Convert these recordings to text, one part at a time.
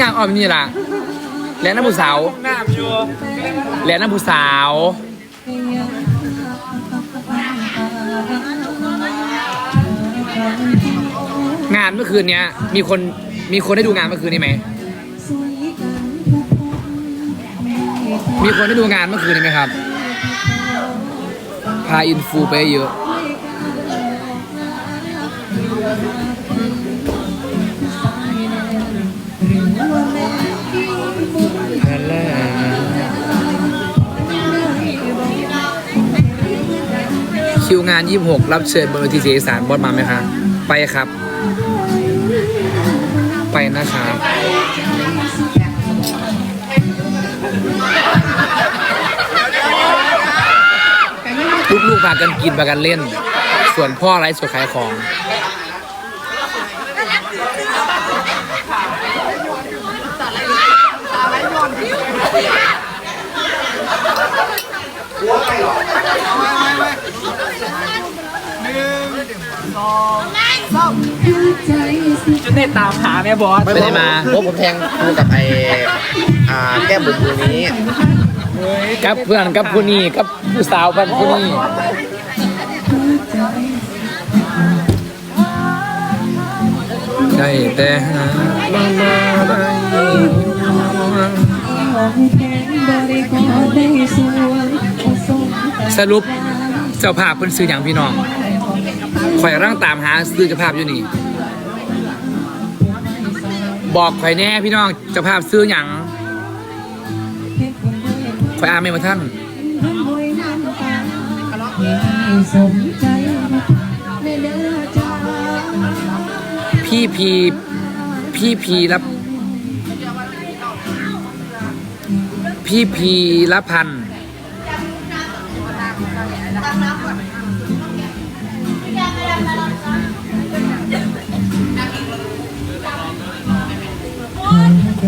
อย่างอ่อมนี่ล่ะแหล้วน้ำผู้สาวน้ำอยู่แหล้วน้ำผู้สาว งานเมื่อคืนเนี้ย มีคนมีคนได้ดูงานเมื่อคืนนี้ไหมมีคนได้ดูงานเมื่อคืนนี้ไหมครับ พาอินฟูไปเยอะ งาน 26 รับเชิญบนเวทีเสียงอีสานบอสมาไหมคะ ไปครับ ไปนะครับลูกๆพากันกินพากันเล่น ส่วนพ่อไร้ส่วนขายของ จนได้ตามหาแม่บอสไปไหนมาเพราะผมแทงครูกับไอ้อ่าแก้มบุ๋มตัวนี้กับเพื่อนกับผู้นี้กับผู้สาวกับผู้นี้ได้แต่หามามาได้สรุปเจ้าภาพเพิ่นซื้ออย่างพี่น้อง ข่อยร่างตามหาซื้อเจ้าภาพอยู่นี่ บอกข่อยแน่พี่น้องเจ้าภาพซื้ออย่างข่อยอาไม่มาท่านพี่พีพี่พีรับพี่พีละพันธ์ ร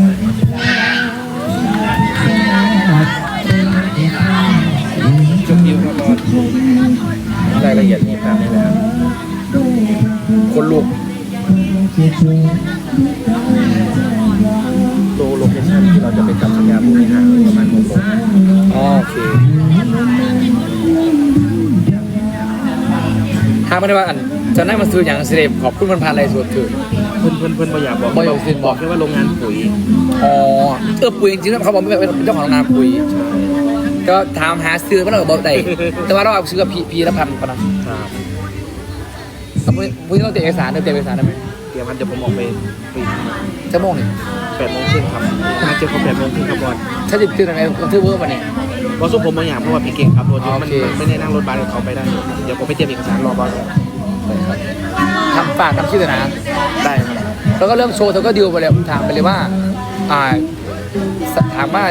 ายละเอียดนี่ครับคนลูกโลโลเคชั่นที่เราจะไปจับสัญญาผู้บริหารประมาณหกโมงโอเคถ้าไม่ได้ว่าอันจะนั่งมาซื้ออย่างเสด็จขอบคุณพันพันอะไรส่วนถือ เพื่อนเพื่อนเพื่อนบ่อยากบอกบ่อยากบอกบอกแค่ว่าโรงงานปุ๋ยอ๋อเออปุ๋ยจริงๆเขาบอกไม่เป็นเจ้าของโรงงานปุ๋ย ก็ถามหาซื้อเพราะเราบอกได้แต่ว่าเราเอาซื้อกับพีพีละพันปะนะครับแล้วปุ๋ยปุ๋ยเราเตะเอกสารเตะเอกสารได้ไหมเดี๋ยวพันจะผมออกไปปีชั่วโมงนี่แปดโมงครึ่งครับถ้าเจอเขาแปดโมงครึ่งครับบอลถ้าจะซื้อทางไหนต้องซื้อเวอร์ป่ะเนี่ย บอสส่งผมบางอย่างเพราะว่าพี่เก่งครับรถเยอะมันโอเคไม่ได้นั่งรถบัสกับเขาไปได้ เดี๋ยวผมไปเตรียมเอกสารรอบอสทำ ฝากทำชื่อหน่อยนะได้ครับแล้วก็เรื่องโชว์เธอก็ดิวไปเลยผมถามไปเลยว่าอ่าสถามว่า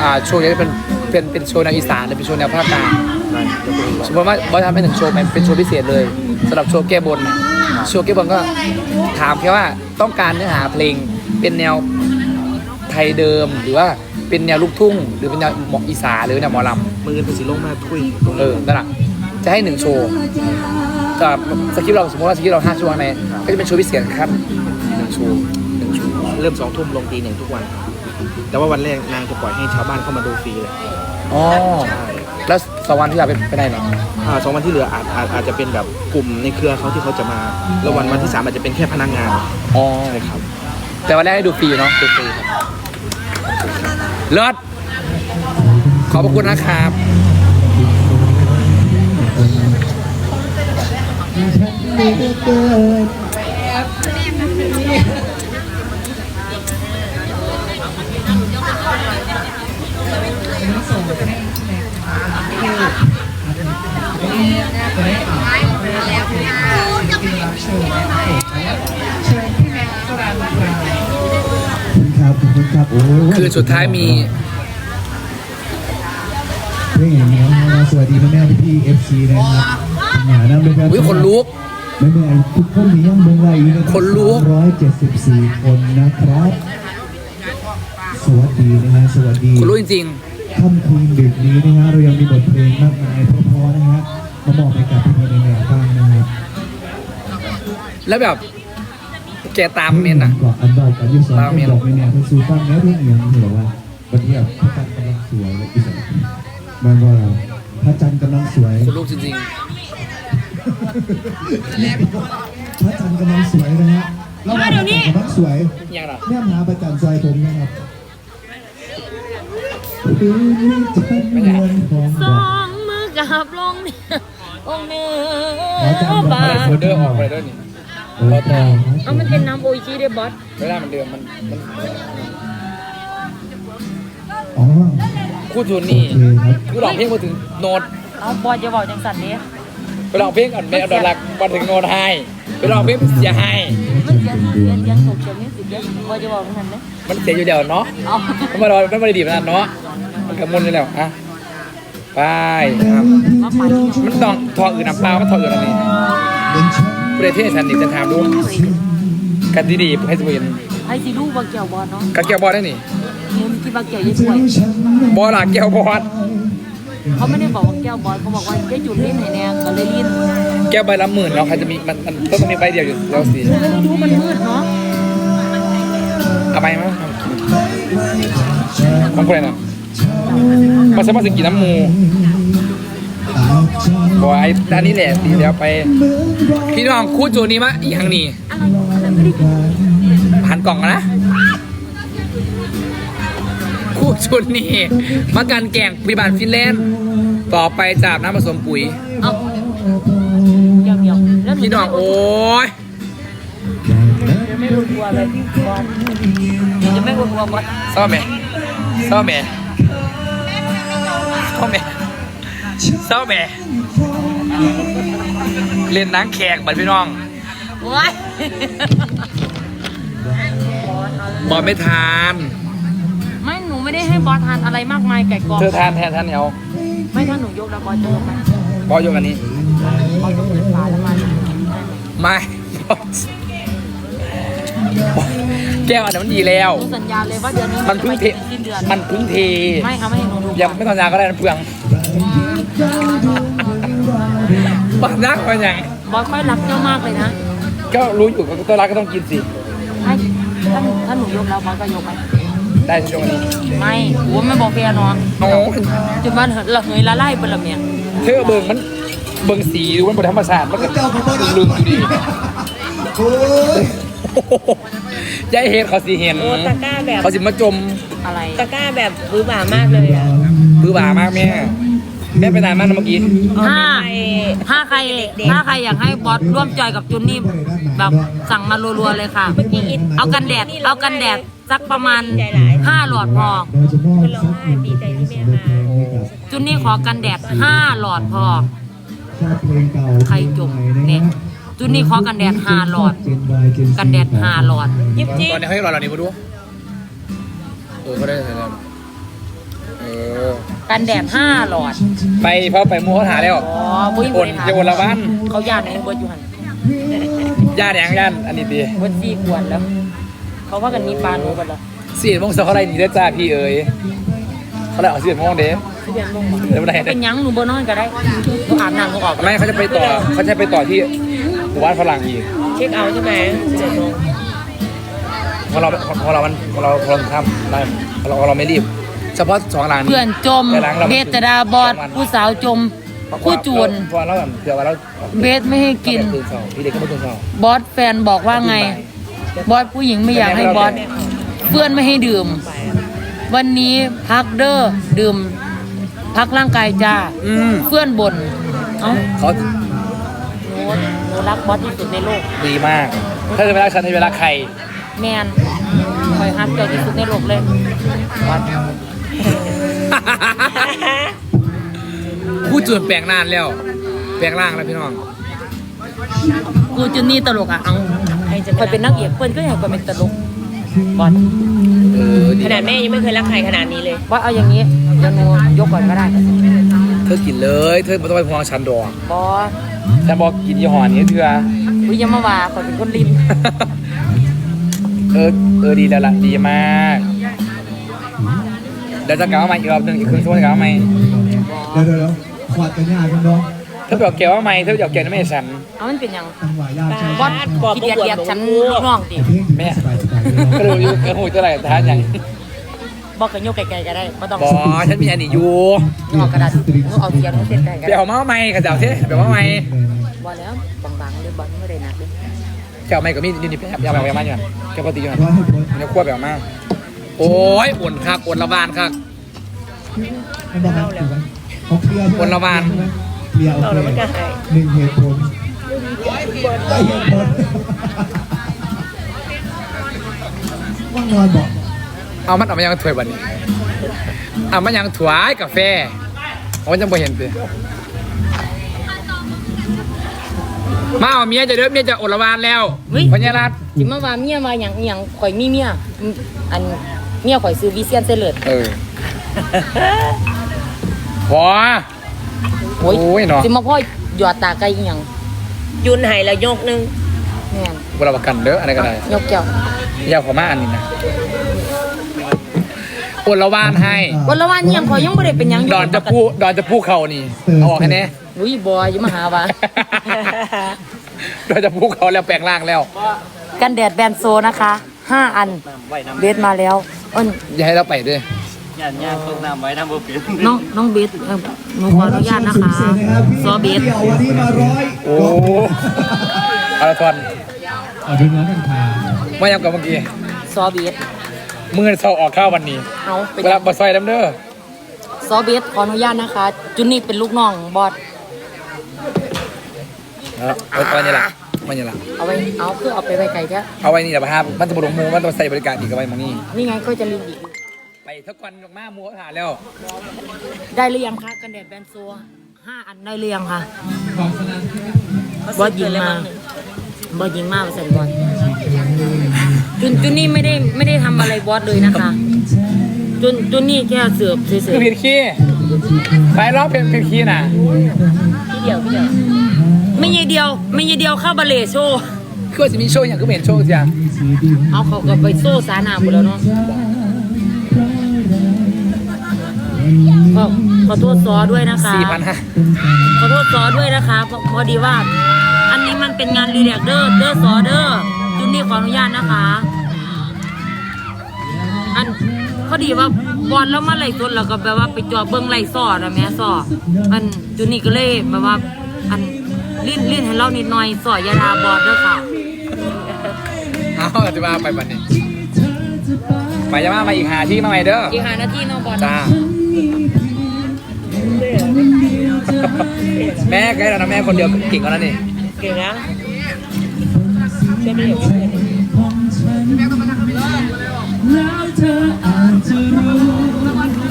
อ่าโชว์นี้เป็นเป็นเป็นโชว์แนวอีสานหรือเป็นโชว์แนวภาคกลางได้เดี๋ยวคุยกันสมมติว่าบอยทำเป็นหนึ่งโชว์ไหมเป็นโชว์พิเศษเลยสำหรับโชว์แก้บนน่ะโชว์แก้บนก็ถามแค่ว่าต้องการเนื้อหาเพลงเป็นแนวไทยเดิมหรือว่าเป็นแนวลูกทุ่ง หรือเป็นแนวหมอกอีสานหรือแนวหมอลมือเป็นสีลงมาทุยตรงำเอนี้อนั่นแหละจะให้หนึ่งโชว์ จะสคริปต์เราสมมติว่าสคริปต์เราห้าชั่วโมงในก็จะเป็นโชว์พิเศษครับหนึ่งโชว์หนึ่งโชว์เริ่มสองทุ่มลงตีหนึ่งทุกวัน แต่ว่าวันแรกนางจะปล่อยให้ชาวบ้านเข้ามาดูฟรีเลยอ๋อใช่แล้วสองวันที่เราเป็นไปไหนเนาะอ่าสองวันที่เหลืออาจอาจอาจจะเป็นแบบกลุ่มในเครือเขาที่เขาจะมา แล้ววันวันที่สามอาจจะเป็นแค่พนักงานอ๋อใช่ครับแต่วันแรกให้ดูฟรีอยู่เนาะฟรีครับเลิศขอบพระคุณนะครับ ครับขอบคุณครับโอ้โหคือสุดท้ายมีเรื่องอย่างนี้นะสวัสดีแม่แม่พี่พี่เอฟซีนะครับหนาน้ำเลยครับอุ้ยคนลุก แม่แม่ทุกคนมียังเมืองไรอยู่นะคนลุกร้อยเจ็ดสิบสี่คนนะครับ สวัสดีนะฮะสวัสดีคุณรู้จริงค่ำคืนดึกนี้นะฮะเรายังมีบทเพลงมากมายเพราะๆนะฮะมามอบให้กับพี่พี่ในแนวบ้างนะครับๆแล้วแบบแกตามเมนอะก่อนอันบอกกับยูสองคนบอกในแนวเพื่อสู้ฟังแล้วเพื่อนเอียงเหรอว่าวันนี้พระจันทร์กำลังสวยเลยอีสานมันว่าพระจันทร์กำลังสวยคุณลูกจริง พระจันทร์กำลังสวยนะฮะแล้วพระจันทร์กำลังสวยๆยังหรอแม่หาพระจันทร์ซอยผมนะครับคืนนี้จันทร์นวลของสออกงมือกับลงองเหนืขอบาโฟลเดอร์ออกไปด้วยนี่โอ้โหเอามันเป็นน้ำโออิชิได้บอสไม่ได้มันเดิมมันมันอ๋อคู่ทุนนี่คครับคือร้องเพลงมาถึงโน้ตเอาบอสจะบอกจังสันนี้ ไปร้องเพลงก่อนไม่เอาดอลลาร์มาถึงโน้ตให้ไปร้องเพลงเสียให้มันเสียเสียเสียตกเสียมิวสิกเด้บอจะบอกจังสันเนี้มันเสียอยู่เดียวเนาะมันมารอมันไม่ได้ดีขนาดเนาะมันกระมุนเลยแล้วอะไปครับมันต้องทออื่นน้ำเปล่าก็ทออื่นอะไรประเทศฉันนี่จะถามดูกันดีๆให้สมินให้สิลูกบาเกียวบอสเนาะกับแก้วบอลได้นี่เห็นที่บาเกียวยี่เจ้ป่วยบอลหลักแก้วบอล เขาไม่ได้บอกว่าแก้วบอสเขาบอกว่าแกหยุดเล่นไหนแน่ก็เลยเล่นแก้วใบละหมื่นเนาะใครจะมีมันมันต้องมีใบเดียวอยู่แล้วสิไม่รู้มันมืดเนาะเอาไปมั้ยของคนไหนนะมาสมัครสกินน้ำมูบอยด้านนี้แหละดีแล้วไป พี่น้องคู่จูนี้มะอีกครั้งนี้หันกล่องกันนะคู่ ชุดนี้มาการแก่งปฏิบัติฟินแลนด์ต่อไปจากน้ำผสมปุ๋ย เอาเกี่ยวเกี่ยวแล้วพี่น้องโอ้ยจะไม่รู้ตัวเลยบอสจะไม่รู้ตัวบอสเศร้าไหมเศร้าไหมเศร้าไหมเศร้าไหมเล่นหนังแขกบัดพี่น้องว้ายบอลไม่ทาน ไม่หนูไม่ได้ให้บอสทานอะไรมากมายไก่กรอบเธอทานแทนท่านเอาไม่ถ้าหนูยกแล้วบอสจะยกไหมบอลยกอันนี้บอสยกเป็นฝาแล้วมันไม่บอลแก้วอันนั้นมันดีแล้ว หนูสัญญาเลยว่าเดือนนี้มันเพิ่งเท จะไปสิ้นเดือนมันเพิ่งเทไม่เอาไม่ให้หนูดูยังไม่สัญญาก็ได้นะเพื่องบ้านนักมันยังบอสค่อยรักเจ้ามากเลยนะก็รู้อยู่ก็ตัวรักก็ต้องกินสิให้ถ้าหนูถ้าหนูยกแล้วบอสก็ยกไหม ได้ช่วงนี้ไม่โอ้ไม่บอกเฟียเนาะโอ้ยจนมันละเหยละไล่เป็นละเมียเธอเบิ่งมันเบิ่งสีดูมันบนธรรมศาสตร์มันก็เจ้าของบ้านลืมอยู่ดีโอ้ยยายเห็นเขาสีเห็นโอ้ตะกร้าแบบ เขาสิมาจมอะไรตะกร้าแบบบื้อบ่ามากเลยอะบื้อบ่ามากแม่แม่ไปนานมากนะเมื่อกี้ถ้าไปถ้าใครถ้าใครอยากให้บอสร่วมจอยกับจุนนี่แบบสั่งมารัวๆเลยค่ะ เอากันแดด เอากันแดดสักประมาณ ห้าหลอดพอเราจะมอบทรัพย์เงินดีใจที่แม่มาให้กับจุนนี่ขอกันแดดห้าหลอดพอชาติเพลงเก่าใครจมเนี่ยจุนนี่ขอกันแดดห้าหลอด กันแดดห้าหลอด ยิบจิ๊ตอนนี้เขาให้รอเรานี่มาดูเออเขาได้แล้วเออกันแดดห้าหลอด ไปเพราะไปมูเขาหาแล้วอ๋อบุ้ยโอนจะโอนละบ้านเขาญาติในเบิร์ดอยู่หันย่าแดงย่านอันนี้ดีเบิร์ดสี่ขวดแล้ว เขาว่ากันมีปลาหนูกันแล้ว สี่โมงเช้าเขาได้ดีได้อจ้าพี่เอ๋ยเขาได้ออกสี่โมงเด้เรียนลงมาเดี๋ยวไม่ได้เป็นหยังหนูบ่นอนก็ได้หนูอาบน้ำหนูออกไม่เขาจะไปต่อเขาจะไปต่อที่หมู่บ้านฝรั่งอีกเช็คเอาท์ใช่ไหมเจ็ดโมงเพราะเราเพราะเรามันเพราะเราเพราะเราทำได้เพราะเราเพราะเราไม่รีบ เฉพาะสองหลังนี้ เพื่อนจมไปล้างเรา เบสจะดาบอดผู้สาวจมผู้จูน เพราะว่าเราแบบเผื่อว่าเราเบสไม่ให้กิน ตื่นเช้าพี่เด็กก็ไม่ตื่นเช้าบอสแฟนบอกว่าไง บอสผู้หญิงไม่อยากให้บอส เพื่อนไม่ให้ดื่ม วันนี้พักเด้อดื่ม พักร่างกายจ้าอืมเพื่อนบ่นเอ้าเขาหนูหนูรักบอสที่สุดในโลก ดีมาก ถ้าจะเวลาฉันในเวลาใคร แมนคอยฮักเจ้าที่สุดในโลกเลยบอสผู้จูนแปลงนานแล้ว แปลงร่างแล้วพี่น้อง กูจุนนี่ตลกอะเอาคอยเป็นนักเอกเพื่อนก็อยากคอยเป็นตลก บอสเออดีขนาดแม่ยังไม่เคยรักใครขนาดนี้เลยบอสเอาอย่างนี้เดี๋ยวหนูยกก่อนก็ได้เธอกินเลย เธอไม่ต้องไปห่วงฉันดอกบอสฉันบอกกินยี่ห้อนี้เถื่อวิยามาว่าคอยเป็นคนริมเออเออดีแล้วล่ะดีมากเดี๋ยวจะกลับมาใหม่อีกรอบหนึ่งอีกครึ่งชั่วโมงจะกลับมาใหม่ เดี๋ยวเดี๋ยวเดี๋ยวขวดกันยากคุณน้องเธ อไปเอาแก้วว่าไม่เธอไปเอาแก้วนั้นไม่ให้ฉัน เอามันเป็นหยังจังหวะยามใช้บอสบอกขี้เดียดเดียดฉันลูกน้องติเพลงสบายสบายๆเลยก็ดูอยู่กระหูเท่าไหร่ท้านอย่างบอกกันโยกไกลๆก็ได้ไม่ต้องบอฉันมีอันนี้อยู่งอกกระดาษมึงเอาเทียนให้เส้นไกลก็เดี๋ยวได้เอามาเอาไม่กับเจ้าเท่เดี๋ยวเอาไม่บอแล้วบางๆเลยบอลไม่ได้หนักเลยเจ้าไม่กับมีนี่นี่เอาแบบเอามาอยู่แกปกติอยู่ร้อยให้พ้นเดี๋ยวควบแบบมาโอ้ยอ่อนคักอ่อนละบานคักมันบอกว่าถูกไหมเขาเคลียร์ใช่ไหมคนละวัน เคลียร์โอเอาเคแล้วมันจะหายหนึ่งเหตุผลได้เหตุผลว่างนอนบอกเอามันเอามายังถ้วยบันนี้เอามายังถวายกาแฟโอ้ยจังบ่เห็นสิมาเอาเมียจะเด้อเมียจะอดละวานแล้วพญารัตน์จิมาว่าเมียมาหยังหยังข่อยมีเมียอืมอันเมียข่อยซื้อวิเซียนเซเลดเออพอ โอ้ยโอ้ยเนาะจิมาพ่อหยอดตาไก่อีหยังยุนหายแล้วยกหนึงแม่นเวลาประกันเด้ออะไรก็ได้ยกแก้วอยากขอมาอันนี้นะอดละวานให้ วันละวันยังข่อยยังบ่ได้เป็นหยังอยู่ดอนจะพูดอนจะพูเขานี่เอาออกให้แน่ อุ้ยบอยอย่ามาหาว่า ดอนจะพูเขาแล้วแปลงร่างแล้ว กันแดดแบรนด์โซนะคะห้าอันเบสมาแล้วเอ้นอย่าให้เราไปด้วย ย่านย่านตกน้ำไว้น้ำบ่เปลี่ยนน้องน้องเบสเอ่อหนูขออนุญาตนะคะสุดเสียนะครับพี่ซอเบสเดี่ยววันนี้มาร้อยโอ้เอาละทอนเอาดูน้องกันค่ะมายังกับเมื่อกี้ซอเบสมือเศร้าออกข้าววันนี้เอาไปเวลาบอซอยน้ำเด้อซอเบสขออนุญาตนะคะ จุนนี่เป็นลูกน้องบอสเอาเอาไว้นี่ละมันนี่ละเอาไว้เอาคือเอาไปไว้ไกลแค่เอาไว้นี่แหละพามันจะบลงมูมันต้องใส่บริการอีกกับไว้มองนี่นี่ไงก็จะลืมอีก ไปทักวันออกมามูหาแล้วได้หรือยังคะกันแดดแบรนด์โซห้าอันได้หรือยังคะเขาบอซื้สอยิเกิงนแล้วมามั้งหนึ่งบอสยิงมาไปใส่บอสจุนจุนนี่ไม่ได้ไม่ได้ทำอะไรบอสเลยนะคะ จุนจุนนี่แค่เสือบเฉคือยผิดขี้ไปร้องเพลงผิดขี้น่ะที่เดียวที่เดียวๆไม่ยีเดียว ไม่ยีเดียวเข้าบาเล่โชว์คือว่าจะมีโชว์อย่างก็ไม่เห็นโชว์เสียเอาเขาก็ไปโซ่สาหนาหมดแล้วเนาะ ขอขอโทษซอด้วยนะคะสี่พันห้าขอโทษซอด้วยนะคะพอพอดีว่า อันนี้มันเป็นงานรีแลกเดอร์เดอร์ซอเดอร์จุนนี่ขออนุญาตนะคะ อันพอดีว่าบอลแล้วมาไล่สดแล้วก็แบบว่าไปจอเบิ้งไล่ซอนะแม่ซออันจุนนี่ก็เลยแบบว่า อันลิ้นลิ้นให้เรานิดหน่อยซอยาดาบอลเด้อค่ะเอาจะมาไปบันนี้ไปจะมามาอีกหาที่มาใหม่เด้ออีกหานาทีเน้องบอลจ้า แม่แกล้แล้วนะแม่คนเดียวเก่งกว่านั้นนี่เก่งนะช่วยไม่เดี๋ยวช่วยไม่เดี๋ยแล้วเธออาจจะรู้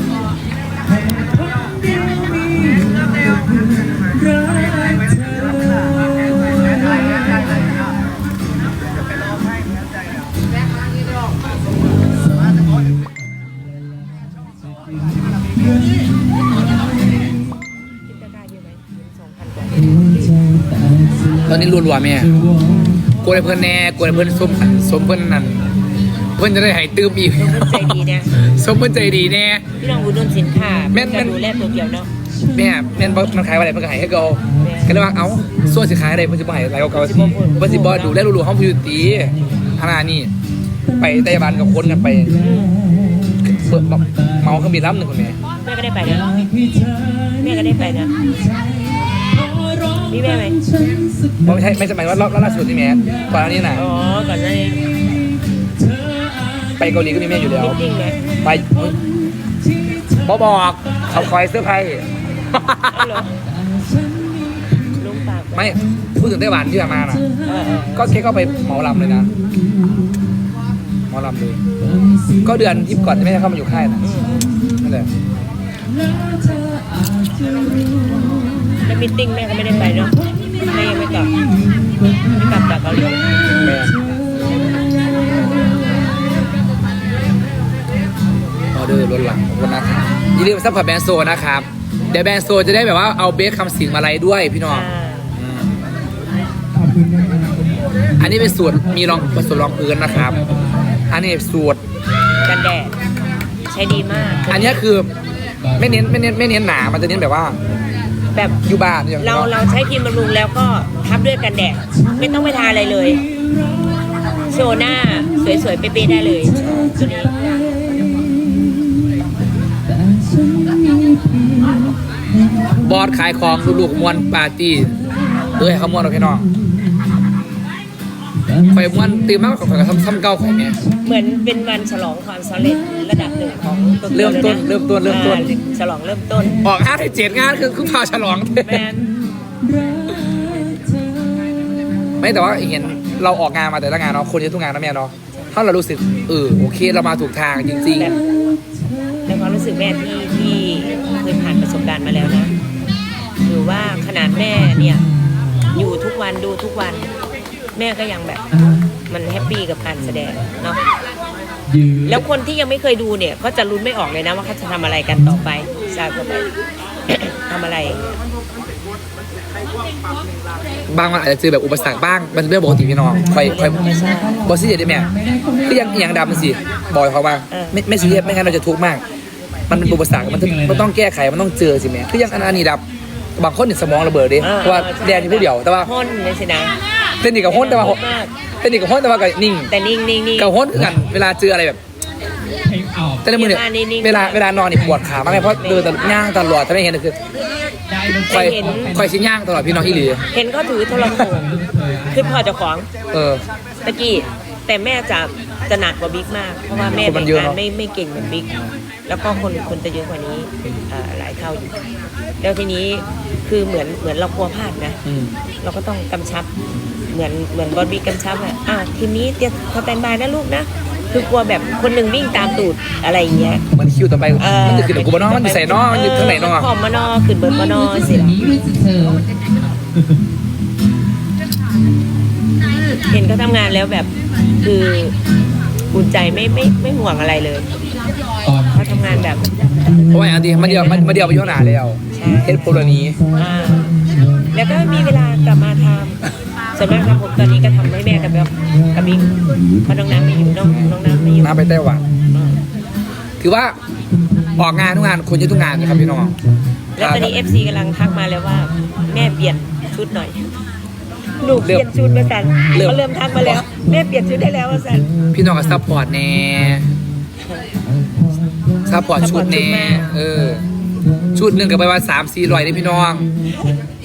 รัวๆแม่กลัวให้เพื่อนแน่กลัวให้เพื่อนสมสมเพื่อนนั่นเพื่อนจะได้หายตื้มอีกใจดีนะสมเพื่อนใจดีแน่ พี่น้องอุดหนุนสินค้าแม่นแม่จะนดูแลตัวเกี่ยวเนาะแม่แม่นบ่มันขายอะไรเพื่อนก็ใหายให้เกาก็เลยว่าเอ้าส่วนสิขายอะไรเพื่อนจะบ่ให้อะไรเกาๆสิเพื่อนสิบ่ดูแลรัวๆห้องพิวตีขนาดนี้ไปไต้หวันกับคนกันไปเปิดเมาเครื่องบินลำหนึ่งคนแม่แม่ก็ได้ไปนะแม่ก็ได้ไปนะ นี่แม่ไหมบ่ไม่ใช่ไม่ใช่หมายว่ารอบล่าสุดนี่แม่ก่อนหน้านี้น่ะอ๋อก่อนหน้านี้ไปเกาหลีก็มีแม่อยู่แล้วมิทติ้งไหมไปบอบอกเขาคอยเสื้อร์ไพรส์เอาเหรอลุงปากไม่พูดถึงไต้หวันที่ผ่านมาน่ะเออเออก็เค้กก็ไปเหมาลำเลยนะเหมาลำเลยก็เดือนที่ก่อนที่แม่เข้ามาอยู่ค่ายน่ะนั่นแหละแล้ว มิทติ้งแม่ก็ไม่ได้ไปเนาะแม่ยังไม่กลับไม่กลับจากเกาหลีแม่ออเดอร์ล้นหลังขอบคุณนะครับอย่าลืมซัพพอร์ตแบรนด์โซนะครับ เดี๋ยวแบรนด์โซจะได้แบบว่าเอาเบสคำสิงมาไลฟ์ด้วยพี่น้องอ่าอืมขอบคุณนะครับอันนี้เป็นสูตรมีรองผสมรองพื้นนะครับ อันนี้สูตรกันแดดใช้ดีมาก อันเนี้ยคือไม่เน้นไม่เน้นไม่เน้นหนา มันจะเน้นแบบว่า แบบอยู่บ้านอย่างเราเนาะเราใช้ครีมบำรุงแล้วก็ทับด้วยกันแดดไม่ต้องไปทาอะไรเลย โชว์หน้าสวยๆเป๊ะๆได้เลยตัวนี้บอสขายของลูกๆมวนปาร์ตี้เอ้ยเขามวนเราพี่น้อง ข่อยมวนตื่นมากข่อยก็ทำซ้ำเก่าข่อยเนี่ย เหมือนเป็นวันฉลองความสำเร็จระดับหนึ่งของตัวเริ่มต้นลยะเริ่มต้นเริ่มต้น อ่าฉลองเริ่มต้นออกงานให้เจ็ดงานคือคือพาฉลอง แมนไม่แต่ว่าเห็นเราออกงานมาแต่ละงานเนาะคนเยอะทุกงานนะแม่เนาะถ้าเรารู้สึกเออโอเคเรามาถูกทางจริง แบบในความรู้สึกแม่ที่ที่เคยผ่านประสบการณ์มาแล้วนะถือว่าขนาดแม่เนี่ย อยู่ทุกวันดูทุกวัน แม่ก็ยังแบบมันแฮปปี้กับการแสดงเนาะยืนแล้วคนที่ยังไม่เคยดูเนี่ยก็จะลุ้นไม่ออกเลยนะว่าเขาจะทำอะไรกันต่อไปทราบก็ไป ทำอะไรๆบางวันอาจจะเจอแบบอุปสรรคบ้างมันเป็นเรื่องปกติพี่น้องคอยคอยบอสซีเรียสได้แม่ก็ยังอย่างดำมันสิบอกเขาว่าเออ ไม่ไม่ซีเรียสไม่งั้นเราจะทุกข์มาก มันเป็นอุปสรรคมันต้องมันต้องแก้ไขมันต้องเจอสิแม่คือยังอันอันนี้ดับ บางคนเนี่ยสมองระเบิดดิออเพราะว่าแดนอยู่ผู้เดียวแต่ว่าพ่นเลยสินะเต้นอีกกับห้นแต่ว่ามากเต้นอีกกับห้นแต่ว่าก็นิ่ง แต่นิ่งนิ่งนิ่งกับห้นคือกันเวลาเจออะไรแบบเพลงออกแต่ในมือเนี่ยเวลานิ่งๆเวลาเวลานอนนี่ปวดขามากเลยเพราะเดินแต่ย่างตลอดถ้าไม่เห็นคือได้ดนตคอยรีคอยชิ้นย่างตลอดพี่น้องอีหลีเห็นเขาถือโทรโขงขึ้นพอเจ้าของ เออตะกี้แต่แม่จะ จะหนักกว่าบิ๊กมาก เพราะว่าแม่คนมันเยอะงานเนอะไม่ไม่เก่งเหมือนบิ๊กแล้วก็คนคนจะเยอะกว่านี้เอ่อหลายเท่าอยู่ แล้วทีนี้คือเหมือนเหมือนเรากลัวพลาดนะอืมเราก็ต้องกำชับ เหมือนเหมือนบอลบีกำชับอะอะทีมนี้เตรียมสแตนบายนะลูกนะคือกลัวแบบคนหนึ่งวิ่งตามตูดอะไรอย่างเงี้ยมันคิวต่อไปเออมันจะขึ้นกับกูบ้านอมันอยู่ใส่นอมันอยู่ข้างไหนนอขอมมานอขึ้นเบิร์มานอสิล่ะเห็นเขาทำงานแล้วแบบ คืออุ่นใจไม่ไม่ไม่ห่วงอะไรเลยตอนเขาทำงานแบบเพราะว่าอันดีมันเดียวมันมันเดียวไปย่อหนาแล้วใช่เฮ็ดโปรนี้อ่าแล้วก็มีเวลากลับมาทำส่วนมากทำผมตอนนี้ก็ทำให้แม่กับแบบกับบิ๊กเพราะน้องน้ำไม่อยู่น้องน้องน้ำไม่อยู่น้าไปไต้หวันถือว่าออกงานทุกงานคนเยอะทุกงานนะครับพี่น้องแล้วตอนนี้ FC กำลังทักมาแล้วว่า แม่เปลี่ยนชุดหน่อย หนูเปลี่ยนชุดมาสันเขาเริ่มทักมาแล้ว แม่เปลี่ยนชุดได้แล้วว่าสันพี่น้องก็ซัพพอร์ตแน่ซัพพอร์ตชุดแน่เออ ชุดหนึ่งกับไปว่าสามสี่ร้อยได้พี่น้อง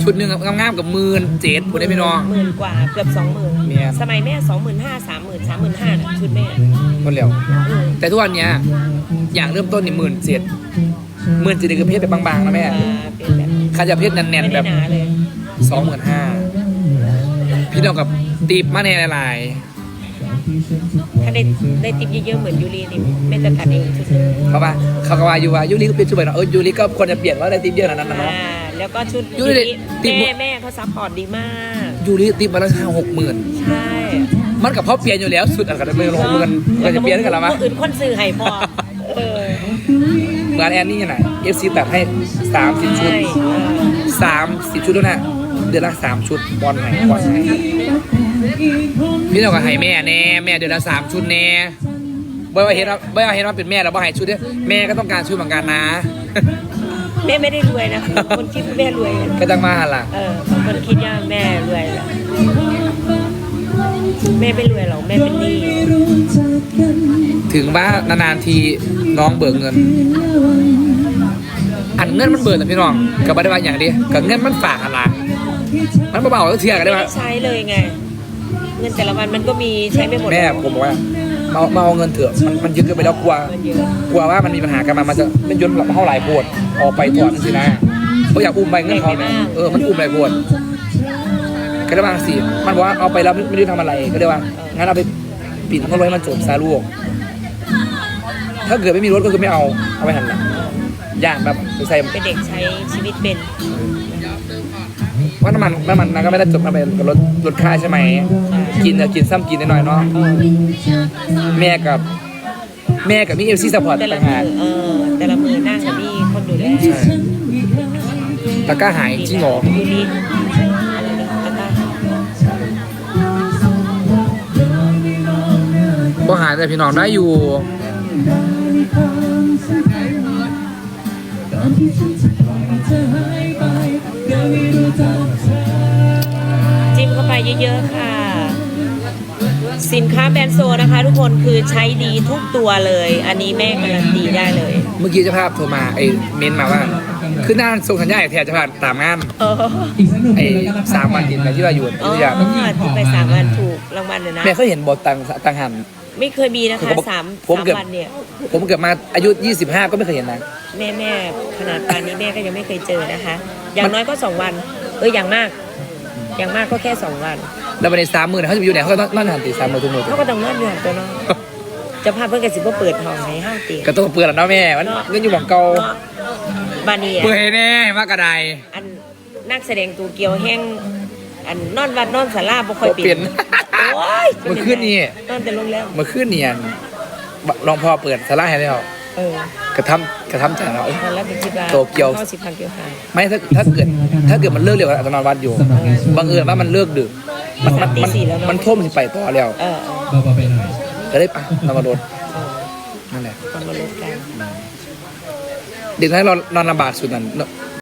ชุดหนึ่งงามๆกับหมื่นเจ็ดผมได้พี่น้อง หมื่นกว่าเกือบสองหมื่นเนี่ย สมัยแม่สองหมื่นห้าสามหมื่นสามหมื่นห้าชุดแม่คนเร็วอืมแต่ทุกวันเนี้ยอย่างเริ่มต้นนี่หมื่นเจ็ดหมื่นเจ็ดนี่คือเพศแบบบางๆนะแม่อ่าเป็นแบบข้าจะเพศแน่นไม่ๆแบได้บหนาเลยสองหมื่นห้า พี่น้องกับตีบมาในหลายถ้าได้ได้ติปเยอะๆเหมือนยูรีนี่แม่จะตัดเองชุดหนึงๆเขาว่าเขาก็ว่าอยู่ว่ายูริก็เปลี่ยนชุดไปเนาะเออยูริก็ควรจะเปลี่ยนว่าได้ตีบเยอะขนาดนั้นนะอ่าเนาะ แล้วก็ชุดยูรินี้ติปแม่แม่เขาซัพพอร์ตดีมาก ยูริตีบมาแล้วห้าหกหมื่นใช่มันกับเขาเปลี่ยนอยู่แล้วสุดอันกันไม่ลงเงินก็จะเปลี่ยนกันแล้วมั้คนอื่นคนซื้อให้พอเอองานแอนนี่ยังไงเอฟซีตัดให้สามสิบชุดใช่เออสามสิบชุดแล้วนะ เดือนละสามชุดบอลไหนบอลไหนพี่น้องก็ให้แม่แน่แม่เดือนละสามชุดแน่บ่ว่าเห็นว่าบ่ว่าเห็นว่าเป็นแม่แล้วบ่ให้ชุดเด้อแม่ก็ต้องการชุดเหมือนกันนะ แม่ไม่ได้รวยนะคนคิดว่าแม่รวยนะก็ต้องมาหันหลังเออบางคนคิดว่าแม่รวยแหละแม่ไม่รวยหรอกแม่เป็นหนี้ถึงว่านานๆทีน้องเบิกเงิน อันเงินมันเบิกแต่พี่น้องกับบัตรบาอย่างเดียวกับเงินมันฝากอะไร มันเบาๆก็เทียกันไม่ได้ได้ว่าใช้เลยไง เงินแต่ละวันมันก็มีใช้ไม่หมดแม่ผมบอกว่ามามาเอาเงินเถอะมันมันเยอะเกินไปแล้วกลัวเงินเยอะกลัวว่ามันมีปัญหากันมามันจะเป็นยนต์เท่าหลายปวดออกไปถอนสินะเพราะอยากอุ้มไปเงินเขาเนี่ยเออมันอุ้มหลายปวดก็ได้บางสิมันบอกว่าเอาไปแล้วไม่ไม่ได้ทำอะไรก็เลยว่างั้นเอาไปปิดเขาไว้มันจบซาลูกถ้าเกิดไม่มีรถก็คือไม่เอาเอาไปหันหลังย่างแบบไปใส่เป็นเด็กใช้ชีวิตเป็น เพราะน้ำมันน้ำมันนั้นก็ไม่ได้จบมาเป็นกับรถรถค่ายใช่ไหม กินจะกินซ้ำกินนิดหน่อยเนาะแม่กับ แม่กับมีเอฟซีสปอร์ตแต่ละต่างมืหากอเออ แต่ละมือนั่งกับมีคนดูแลใช่ตะกร้าหายจริงเหรอยูริอะไรนะตะกร้าบ่หายแต่พี่น้องได้อยู่ก่อนที่ฉันจะปล่อยเธอห เข้าไปเยอะๆค่ะ สินค้าแบรนด์โซนะคะ ทุกคนคือใช้ดีทุกตัวเลย อันนี้แม่การันตีได้เลย เมื่อกี้เจ้าภาพโทรมาไอ้เมนมาว่าคือหน้าทรงสัญญาไอ้แทนเจ้าภาพตามงานเอออีกสักหนึ่งไอ้เพลงแล้วกันนะครับสามวันติดไปที่ว่าอยู่อ๋ที่ออยาที่ไปสามวันถูกรางวัลเลยนะแม่เขาเห็นบทตังตังหัน ไม่เคยมีนะผมคะก็บอกสามผมสามเกือบ วันเนี่ยผมเกิดมาอายุ 25 ก็ไม่เคยเห็นนะ แม่แม่ขนาดปานนี้แม่ก็ยังไม่เคยเจอนะคะ อย่างน้อยก็สองวัน เอออย่างมาก อย่างมากก็แค่สองวันแล้ววันในสามหมื่นเขาจะไปอยู่ไหนเขาก็นั่งหันตีสามหมื่นทุกหมื่นเขาก็ต้องนอนอยู่หันตัวเนาะเจะพาพเพื่อนกันสิบ่เปิดห้องให้ห้าเตียงก็ต้องเปลือนแล้วเนาะแม่มันเงินอยู่หมองเก่าเนาะบานีเปื่ออะยแน่มากกระไดอันนักแสดงตัวเกียวแห้งอันนอนวัดนอนศาลาบ่ค่อยบ่เปลี่เปลี่ยยนนโอ้ยเมื่อคืนนี้นอนแต่โรงแรมเมื่อคืนเนียนลองพอเปิดสาระให้แล้ว เออกระทำกระทำใจเราเอ้ยตอนแรกเป็นคิดว่าโตเกียวเข้าสิบพันเกียวหาไม่ถ้าถ้าเกิดถ้าเกิดมันเลิกเร็วอาจจะนอนวัดอยู่สำหรับในช่วงบังเอิญว่ามันเลิกดึกมันมันมันมันท่วมสิไปต่อแล้วเออเออเบาๆไปหน่อยก็เลยปะนอนมาโดนนั่นแหละตอนมาลดกัน เด็กน้อยเรานอนลำบากสุดนั่น